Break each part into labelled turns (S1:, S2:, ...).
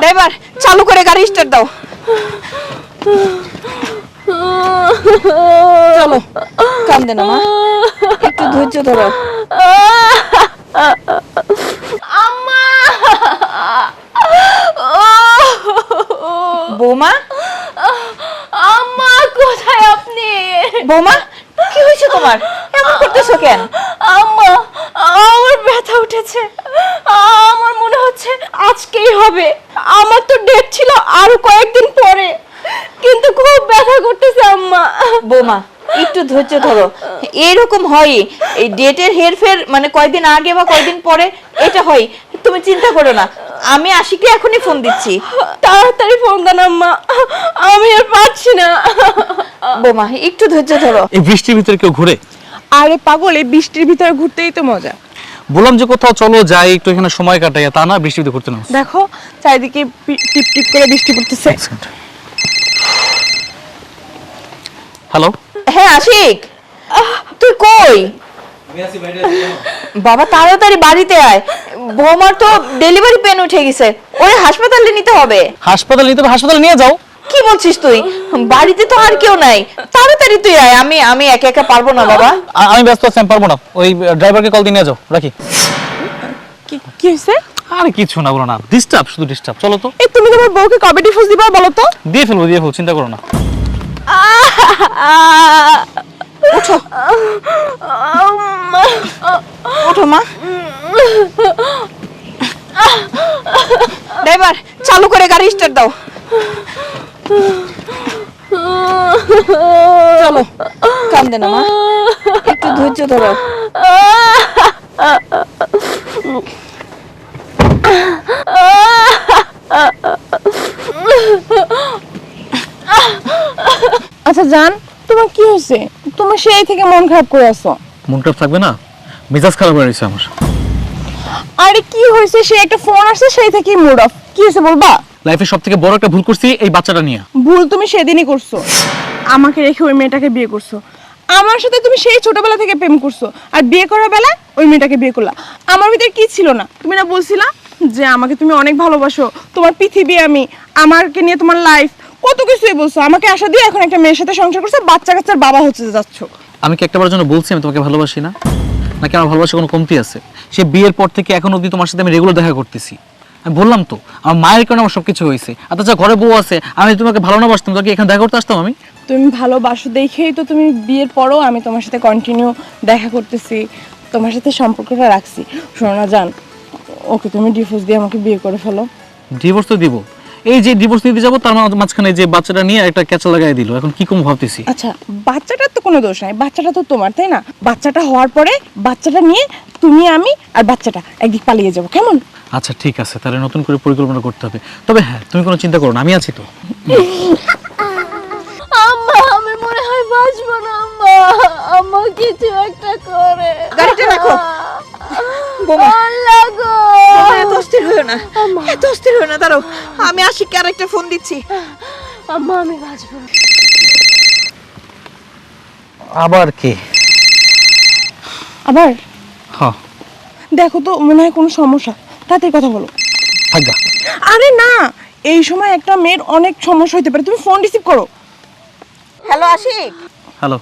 S1: Driver চালু করে গাড়ি স্টার্ট দাও। চলো কান্দে না মা। একটু ধৈর্য ধরো।
S2: আম্মা!
S1: বৌমা?
S2: আম্মা কোথায় আপনি?
S1: বৌমা কি হয়েছে তোমার? এমন করতেছো কেন
S2: আম্মা আমার ব্যথা উঠেছে আমার মনে হচ্ছে আজকেই হবে। আমার তো ডেট ছিল আরও কয়েকদিন পরে। কিন্তু খুব ব্যথা করতেছে আম্মা।
S1: বৌমা একটু ধৈর্য ধরো। এরকম হয় এই ডেটের হেরফের মানে কয়দিন আগে বা কয়দিন পরে এটা হয়। তুমি চিন্তা করো না আমি আশিকে এখনই ফোন দিচ্ছি।
S2: তাড়াতাড়ি ফোন দেন আম্মা। আমি আর পাচ্ছি না।
S1: বোমা একটু ধৈর্য ধরো।
S3: এই বৃষ্টির ভিতরে কেউ ঘুরে?
S4: আরে পাগল এই বৃষ্টির ভিতরে ঘুরতেই তো মজা।
S3: বললাম যে কোথাও চলো যাই একটু এখানে সময় কাটাই তা না বৃষ্টির ভিতরে ঘুরতে না
S4: দেখো চারিদিকে টিপ টিপ করে বৃষ্টি পড়তেছে।
S3: হ্যালো
S1: হ্যাঁ আশিক! তুই কই? বাবা তাড়াতাড়ি বাড়িতে আয়। বৌমার তো ডেলিভারি পেন উঠে গেছে। ওরে হাসপাতালে নিতে হবে।
S3: হাসপাতাল নিতে হবে, হাসপাতালে নিয়ে যাও।
S1: কি বলছিস তুই? বাড়িতে তো আর কেউ নাই। তাড়াতাড়ি তুই আয় আমি আমি একা একা পারব না বাবা।
S3: আমি ব্যস্ত আছি আমি পারব না। ওই ড্রাইভারকে কল দিয়ে নিয়ে যাও রাখি।
S4: কি কি হয়েছে
S3: আরে কিছু না বলো না। ডিস্টার্ব শুধু ডিস্টার্ব চলো তো।
S4: এই তুমি তোমার বউকে কবে ডিভোর্স দিবা বলো তো?
S3: দিয়ে ফেলব দিয়ে ফেলব চিন্তা করো না।
S1: ওঠো মা। ড্রাইভার চালু করে গাড়ি স্টার্ট দাও। চলো, কান্দে না মা। একটু ধৈর্য ধরো।
S4: আচ্ছা জান, তোমার কি হয়েছে? তোমার সেই থেকে মন খারাপ করে আছো।
S3: মন খারাপ থাকবে না? মেজাজ খারাপ হয়ে গেছে আমার।
S4: আরে কি হয়েছে? সে একটা ফোন আসছে সেই থেকেই মুড অফ কি হয়েছে বলবা?
S3: লাইফে সব থেকে বড় একটা ভুল করছি এই বাচ্চাটা নিয়ে।
S4: ভুল তুমি সেদিনই করছ। আমাকে রেখে ওই মেয়েটাকে বিয়ে করছ। আমার সাথে তুমি সেই ছোটবেলা থেকে প্রেম করছ। আর বিয়ে করার বেলা ওই মেয়েটাকে বিয়ে করলা। আমার ভিতরে কি ছিল না? তুমি না বলছিলা যে আমাকে তুমি অনেক ভালোবাসো। তোমার পৃথিবী আমি আমাকে নিয়ে তোমার লাইফ কত কিছুই বলছো। আমাকে আশা দিয়ে এখন একটা মেয়ের সাথে সংসার করছ বাচ্চা কাচ্চার বাবা হচ্ছে যাচ্ছ।
S3: আমি কি একটাবার জন্য বলছি আমি তোমাকে ভালোবাসি না? নাকি আমার ভালোবাসা কোনো কমতি আছে? সে বিয়ের পর থেকে এখন অবধি তোমার সাথে আমি রেগুলার দেখা করতেছি। আমি বললাম তো আমার মায়ের কারণে আমার সবকিছু হয়েছে। আর তাছাড়া ঘরে বউ আছে আমি তোমাকে ভালো না বাসতাম তোকে এখানে দেখা করতে আসতাম আমি?
S4: তুমি ভালোবাসো দেখেই তো তুমি বিয়ের পরও আমি তোমার সাথে কন্টিনিউ দেখা করতেছি তোমার সাথে সম্পর্কটা রাখছি। শোনো না জান ওকে তুমি ডিভোর্স দিয়ে আমাকে বিয়ে করে ফেলো।
S3: ডিভোর্স তো দিব। এই যে ডিভোর্স দিতে যাব তার মাঝখানে যে বাচ্চাটা নিয়ে একটা ক্যাচা লাগাই দিল। এখন কি কম ভাবতেছি?
S4: আচ্ছা বাচ্চাটার তো কোনো দোষ নাই। বাচ্চাটা তো তোমার তাই না? বাচ্চাটা হওয়ার পরে বাচ্চাটা নিয়ে তুমি আমি আর বাচ্চাটা একদিক পালিয়ে যাব। কেমন?
S3: আচ্ছা ঠিক আছে। তাহলে নতুন করে পরিকল্পনা করতে হবে। তবে হ্যাঁ তুমি কোনো চিন্তা করো না আমি আছি তো।
S2: আম্মা আমি মনে হয় বাঁচবো না আম্মা। আম্মা কিছু একটা করে।
S1: গাড়িটা রাখো। বোমা।
S2: আল্লাহ গো।
S1: বোমা, এত অস্থির হয়েও না। এত অস্থির হয়েও না দাঁড়াও। আমি আশিককে আর একটা ফোন দিচ্ছি।
S2: আম্মা আমি বাঁচবো।
S3: আবার কে?
S4: আবার?
S3: হ্যাঁ।
S4: দেখো তো মনে হয় কোনো সমস্যা। তাতে কথা বলো। আরে না এই সময় একটা মেয়ের অনেক সমস্যা হতে পারে। তুমি ফোন রিসিভ করো।
S1: হ্যালো আশিক।
S3: হ্যালো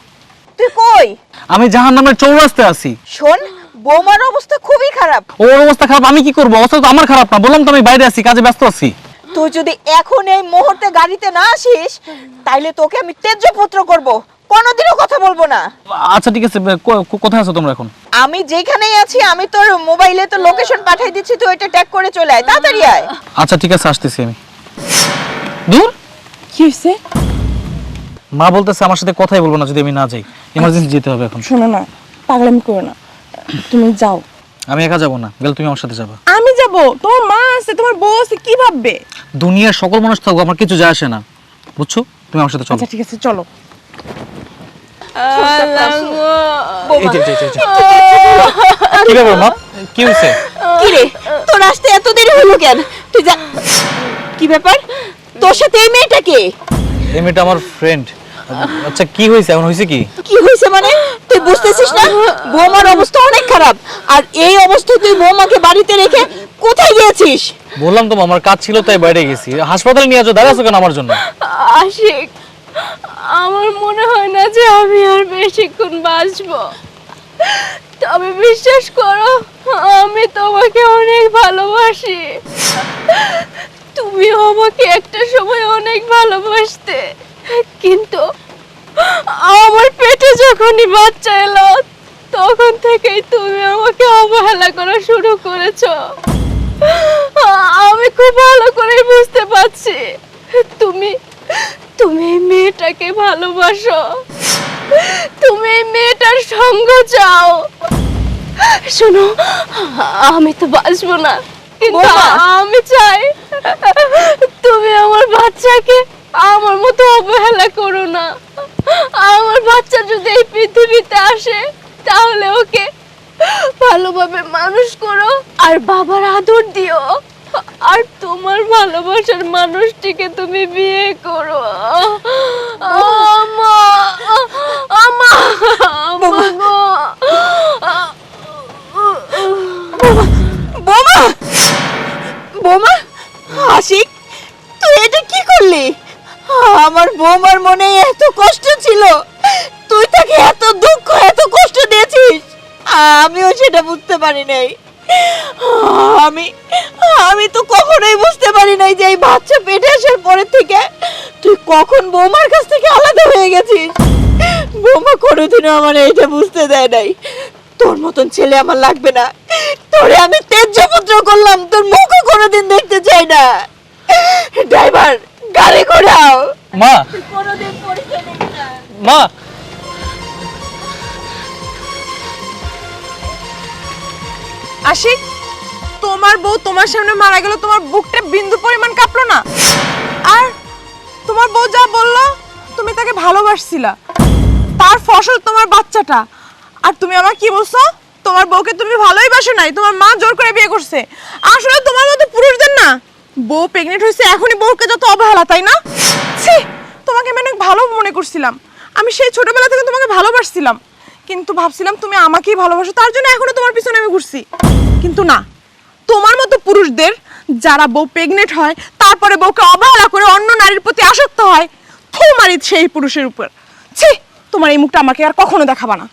S1: তুই কই?
S3: আমি জাহান নামের চৌরাস্তে আছি।
S1: শোন বৌমার অবস্থা খুবই খারাপ।
S3: ওর অবস্থা খারাপ আমি কি করব? অবস্থা তো আমার খারাপ না। বললাম তো আমি বাইরে আছি কাজে ব্যস্ত আছি।
S1: তুই যদি এখন এই মুহূর্তে গাড়িতে না আসিস তাইলে তোকে আমি তেজ্যপুত্র করব। কোনোদিনও কথা বলব না।
S3: আচ্ছা ঠিক আছে কো- কো- কোথায় আছো তোমরা এখন?
S1: আমি যেখানেই আছি আমি তোর মোবাইলে তো লোকেশন পাঠিয়ে দিচ্ছি তুই ওইটা ট্যাগ করে চলে আয়। তাড়াতাড়ি আয়।
S3: আচ্ছা ঠিক আছে আসতেছি আমি। দূর?
S4: কি হয়েছে
S3: মা বলতেছে আমার সাথে কথাই বলব না যদি আমি না যাই। এমার্জেন্সি যেতে হবে এখন।
S4: শোনো না পাগলামি করো না। তুমি যাও।
S3: আমি একা যাব না। গেলে তুমি আমার সাথে যাবা।
S4: আমি যাব? তোমার মা আছে তোমার বউ আছে কি ভাববে?
S3: দুনিয়ার সকল মানুষ থাকব আমার কিছু যায় আসে না। বুঝছ? তুমি আমার সাথে চলো।
S4: আচ্ছা ঠিক আছে চলো।
S3: কি ব্যাপার মা? কি হয়েছে
S1: কি রে? তোর আসতে এত দেরি হলো কেন? তুই যা কি ব্যাপার? তোর সাথে এই মেয়েটা কে?
S3: এই মেয়েটা আমার ফ্রেন্ড আচ্ছা কি হয়েছে? এখন হয়েছে কি?
S1: কি হয়েছে মানে? তুই বুঝতেছিস না? বৌমার অবস্থা অনেক খারাপ। আর এই অবস্থায় তুই বৌমাকে বাড়িতে রেখে কোথায় গিয়েছিস?
S3: বললাম তো আমার কাজ ছিল তাই বাইরে গেছি। হাসপাতালে নিয়ে যাও দাঁড়াচ্ছ কেন আমার জন্য?
S2: আশিক আমার মনে হয় না যে আমি আর বেশিক্ষণ বাঁচবো। তবে বিশ্বাস করো আমি তোমাকে অনেক ভালোবাসি। তুমি আমাকে একটা সময় অনেক ভালোবাসতে। কিন্তু আমার পেটে যখনই বাচ্চা এলো তখন থেকেই তুমি আমাকে অবহেলা করা শুরু করেছ। আমি খুব ভালো করে বুঝতে পারছি। তুমি তুমি এই মেয়েটাকে ভালোবাসো। তুমি এই মেয়েটার সঙ্গ চাও। শোনো আমি তো বাঁচবো না কিন্তু আমি চাই তুমি আমার বাচ্চাকে আমার মতো অবহেলা বাচ্চা যদি এই পৃথিবীতে আসে তাহলে ওকে ভালোভাবে মানুষ করো আর বাবার আদর দিও। আর তোমার ভালোবাসার মানুষটিকে তুমি বিয়ে করো। আমা আমা আমা
S1: বোমা বোমা আশিক তুই এটা কি করলি? আমার বোমার মনে এত কষ্ট ছিল। তুই তাকে এত দুঃখ এত কষ্ট দিয়েছিস? আমিও সেটা বুঝতে পারি নাই। আমি আমি তো কখনোই বুঝতে পারি নাই যে এই বাচ্চা পেটে আসার পরের থেকে তুই কখন বৌমার কাছ থেকে আলাদা হয়ে গেছিস। বৌমা কোনোদিনও আমার এইটা বুঝতে দেয় নাই। তোর মতন ছেলে আমার লাগবে না। তোরে আমি তেজ্যপুত্র করলাম তোর মুখও কোনোদিন দেখতে চাই না। ড্রাইভার গাড়ি ঘোরাও।
S3: মা!
S1: কোনোদিন পরিচয়
S3: মা!
S4: আশিক, তোমার বউ তোমার সামনে মারা গেল, তোমার বুকটা বিন্দু পরিমাণ কাঁপলো না? আর তোমার বউ যা বলল, তুমি তাকে ভালোবাসছিলা। তার ফসল তোমার বাচ্চাটা। আর তুমি আমার কি বলছো? তোমার বউকে তুমি ভালোই বাসো নাই, তোমার মা জোর করে বিয়ে করছে। আসলে তোমার মতো পুরুষদের না, বউ প্রেগনেন্ট হয়েছে, এখনই বউকে যত অবহেলা, তাই না? তোমাকে আমি অনেক ভালো মনে করছিলাম। আমি সেই ছোটবেলা থেকে তোমাকে ভালোবাসছিলাম। কিন্তু ভাবছিলাম তুমি আমাকেই ভালোবাসো, তার জন্য এখনও তোমার পিছনে আমি ঘুরছি। কিন্তু না, তোমার মতো পুরুষদের যারা বউ প্রেগনেন্ট হয়, তারপরে বউকে অবহেলা করে অন্য নারীর প্রতি আসক্ত হয় থু সেই পুরুষের উপর। ছি, তোমার এই মুখটা আমাকে আর কখনো দেখাবা না।